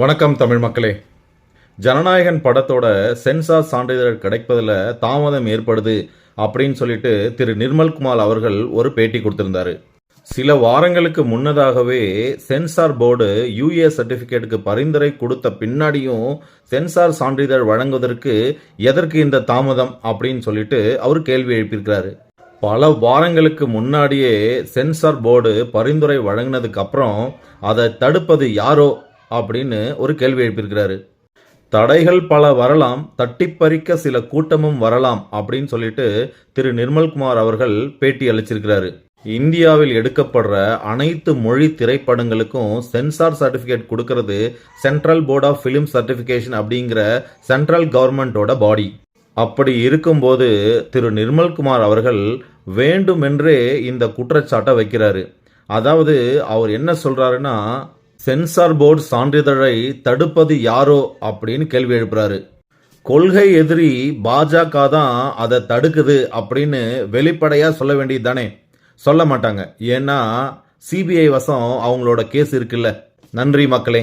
வணக்கம் தமிழ் மக்களே. ஜனநாயகன் படத்தோட சென்சார் சான்றிதழ் கிடைப்பதில் தாமதம் ஏற்படுது அப்படின்னு சொல்லிட்டு திரு நிர்மல்குமார் அவர்கள் ஒரு பேட்டி கொடுத்திருந்தாரு. சில வாரங்களுக்கு முன்னதாகவே சென்சார் போர்டு யூஏ சர்டிஃபிகேட்டுக்கு பரிந்துரை கொடுத்த பின்னாடியும் சென்சார் சான்றிதழ் வழங்குவதற்கு எதற்கு இந்த தாமதம் அப்படின்னு சொல்லிட்டு அவர் கேள்வி எழுப்பியிருக்கிறாரு. பல வாரங்களுக்கு முன்னாடியே சென்சார் போர்டு பரிந்துரை வழங்கினதுக்கு அப்புறம் அதை தடுப்பது யாரோ அப்படின்னு ஒரு கேள்வி எழுப்பியிருக்கிறாரு. தடைகள் பல வரலாம் தட்டிப்பறிக்க சில கூட்டமும் வரலாம் அப்படின்னு சொல்லிட்டு திரு நிர்மல்குமார் அவர்கள் பேட்டி அளிச்சிருக்கிறாரு. இந்தியாவில் எடுக்கப்படுற அனைத்து மொழி திரைப்படங்களுக்கும் சென்சார் சர்டிஃபிகேட் கொடுக்கறது central board of film certification அப்படிங்கிற சென்ட்ரல் கவர்மெண்ட்டோட பாடி அப்படி இருக்கும்போது திரு நிர்மல்குமார் அவர்கள் வேண்டுமென்றே இந்த குற்றச்சாட்டை வைக்கிறாரு. அதாவது அவர் என்ன சொல்றாருன்னா சென்சார் போர்டு சான்றிதழை தடுப்பது யாரோ அப்படின்னு கேள்வி எழுப்புறாரு. கொள்கை எதிரி பாஜக தான் அதை தடுக்குது அப்படின்னு வெளிப்படையா சொல்ல வேண்டியது தானே சொல்ல மாட்டாங்க. ஏன்னா சிபிஐ வசம் அவங்களோட கேஸ் இருக்குல்ல. நன்றி மக்களே.